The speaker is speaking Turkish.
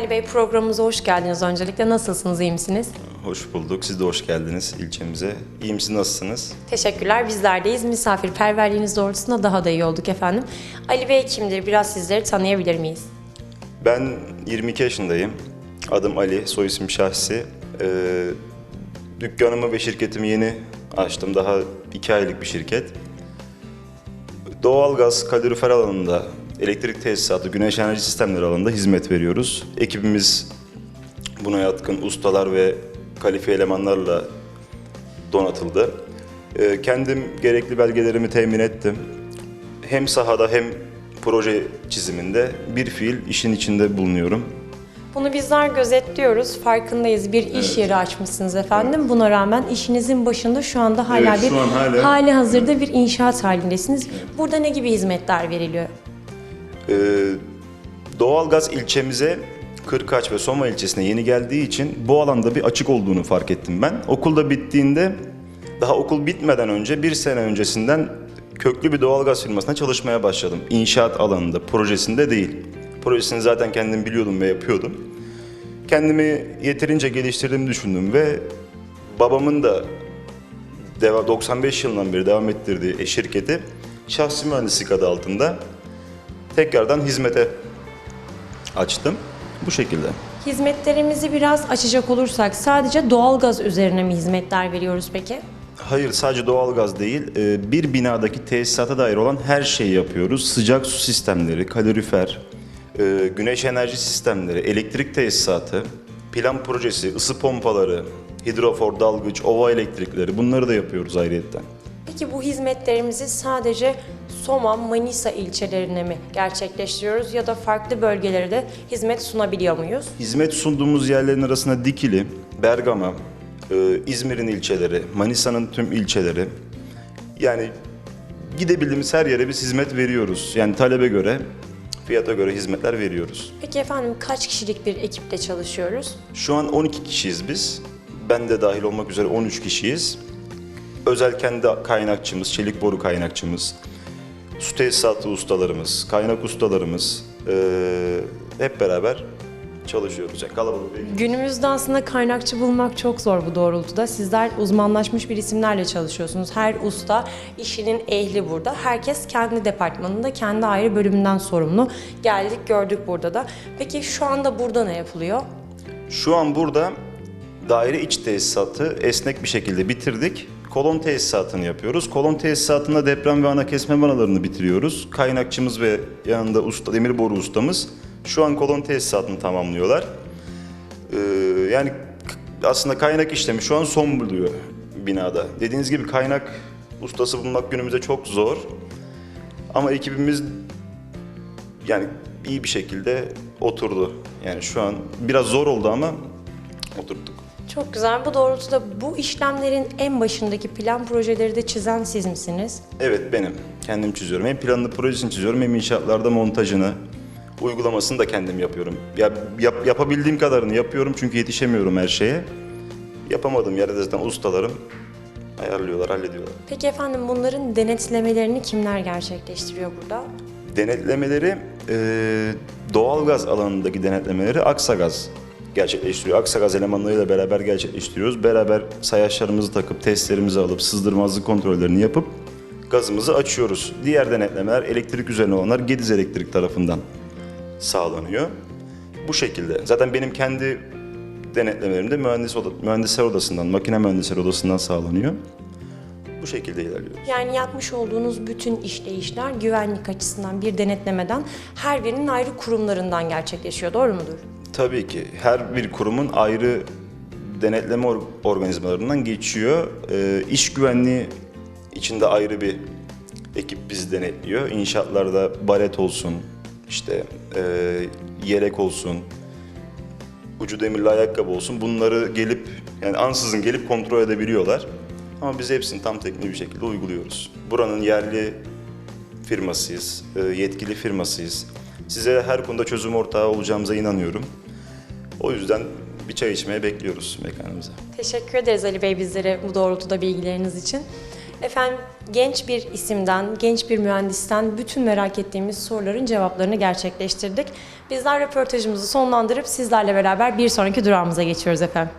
Ali Bey programımıza hoş geldiniz öncelikle. Nasılsınız, iyi misiniz? Hoş bulduk. Siz de hoş geldiniz ilçemize. İyi misiniz, nasılsınız? Teşekkürler, bizlerdeyiz. Misafirperverliğiniz doğrultusunda daha da iyi olduk efendim. Ali Bey kimdir? Biraz sizleri tanıyabilir miyiz? Ben 22 yaşındayım. Adım Ali, soy isim Şahsi. Ee, dükkanımı ve şirketimi yeni açtım. Daha 2 aylık bir şirket. Doğalgaz, kalorifer alanında, elektrik tesisatı, güneş enerji sistemleri alanında hizmet veriyoruz. Ekibimiz buna yatkın ustalar ve kalifiye elemanlarla donatıldı. Ee, Kendim gerekli belgelerimi temin ettim. Hem sahada hem proje çiziminde bir fiil işin içinde bulunuyorum. Bunu bizler gözetliyoruz, farkındayız. Bir iş yeri açmışsınız efendim. Buna rağmen işinizin başında şu anda hala Evet, bir an hala- hali hazırda bir inşaat halindesiniz. Burada ne gibi hizmetler veriliyor? Ee, Doğalgaz ilçemize Kırkaç ve Soma ilçesine yeni geldiği için bu alanda bir açık olduğunu fark ettim ben. Okulda bittiğinde daha okul bitmeden önce bir sene öncesinden köklü bir doğalgaz firmasına çalışmaya başladım. İnşaat alanında, projesinde değil. Projesini zaten kendim biliyordum ve yapıyordum. Kendimi yeterince geliştirdiğimi düşündüm ve babamın da deva- 95 yılından beri devam ettirdiği şirketi şahsi mühendislik adı altında tekrardan hizmete açtım. Bu şekilde. Hizmetlerimizi biraz açacak olursak sadece doğalgaz üzerine mi hizmetler veriyoruz peki? Hayır sadece doğalgaz değil, e, bir binadaki tesisata dair olan her şeyi yapıyoruz. Sıcak su sistemleri, kalorifer, e, güneş enerji sistemleri, elektrik tesisatı, plan projesi, ısı pompaları, hidrofor, dalgıç, ova elektrikleri bunları da yapıyoruz ayrıyetten. Peki bu hizmetlerimizi sadece Soma, Manisa ilçelerine mi gerçekleştiriyoruz ya da farklı bölgelere de hizmet sunabiliyor muyuz? Hizmet sunduğumuz yerlerin arasında Dikili, Bergama, e, İzmir'in ilçeleri, Manisa'nın tüm ilçeleri. Yani gidebildiğimiz her yere biz hizmet veriyoruz. Yani talebe göre, fiyata göre hizmetler veriyoruz. Peki efendim kaç kişilik bir ekiple çalışıyoruz? Şu an 12 kişiyiz biz. Ben de dahil olmak üzere 13 kişiyiz. Özel kendi kaynakçımız, çelik boru kaynakçımız, su tesisatı ustalarımız, kaynak ustalarımız e, hep beraber çalışıyoruz. Yani kalabalık bir ekip. Günümüzde aslında kaynakçı bulmak çok zor bu doğrultuda. Sizler uzmanlaşmış bir isimlerle çalışıyorsunuz. Her usta işinin ehli burada. Herkes kendi departmanında, kendi ayrı bölümünden sorumlu. Geldik gördük burada da. Peki şu anda burada ne yapılıyor? Şu an burada daire iç tesisatı esnek bir şekilde bitirdik. Kolon tesisatını yapıyoruz. Kolon tesisatında deprem ve ana kesme vanalarını bitiriyoruz. Kaynakçımız ve yanında usta, demir boru ustamız şu an kolon tesisatını tamamlıyorlar. Ee, yani aslında kaynak işlemi şu an son buluyor binada. Dediğiniz gibi kaynak ustası bulmak günümüzde çok zor. Ama ekibimiz yani iyi bir şekilde oturdu. Yani şu an biraz zor oldu ama oturttuk. Çok güzel. Bu doğrultuda bu işlemlerin en başındaki plan projeleri de çizen siz misiniz? Evet benim. Kendim çiziyorum. Hem planını projesini çiziyorum hem inşaatlarda montajını, uygulamasını da kendim yapıyorum. Ya, yap- yapabildiğim kadarını yapıyorum çünkü yetişemiyorum her şeye. Yapamadığım yerde zaten ustalarım ayarlıyorlar, hallediyorlar. Peki efendim bunların denetlemelerini kimler gerçekleştiriyor burada? Denetlemeleri e, doğalgaz alanındaki denetlemeleri Aksagaz gerçekleştiriyor. Aksagaz elemanlarıyla beraber gerçekleştiriyoruz. Beraber sayaçlarımızı takıp testlerimizi alıp sızdırmazlık kontrollerini yapıp gazımızı açıyoruz. Diğer denetlemeler elektrik üzerine olanlar Gediz Elektrik tarafından sağlanıyor. Bu şekilde. Zaten benim kendi denetlemelerim de mühendis oda, mühendisler odasından, makine mühendisler odasından sağlanıyor. Bu şekilde ilerliyoruz. Yani yapmış olduğunuz bütün işleyişler güvenlik açısından bir denetlemeden her birinin ayrı kurumlarından gerçekleşiyor. Doğru mudur? Tabii ki her bir kurumun ayrı denetleme or- organizmalarından geçiyor. Ee, iş güvenliği içinde ayrı bir ekip bizi denetliyor. İnşaatlarda baret olsun, işte e, yelek olsun, ucu demirli ayakkabı olsun. Bunları gelip yani ansızın gelip kontrol edebiliyorlar. Ama biz hepsini tam teknik bir şekilde uyguluyoruz. Buranın yerli firmasıyız, e, yetkili firmasıyız. Size her konuda çözüm ortağı olacağımıza inanıyorum. O yüzden bir çay içmeye bekliyoruz mekanımıza. Teşekkür ederiz Ali Bey bizlere bu doğrultuda bilgileriniz için. Efendim genç bir isimden, genç bir mühendisten bütün merak ettiğimiz soruların cevaplarını gerçekleştirdik. Bizler röportajımızı sonlandırıp sizlerle beraber bir sonraki durağımıza geçiyoruz efendim.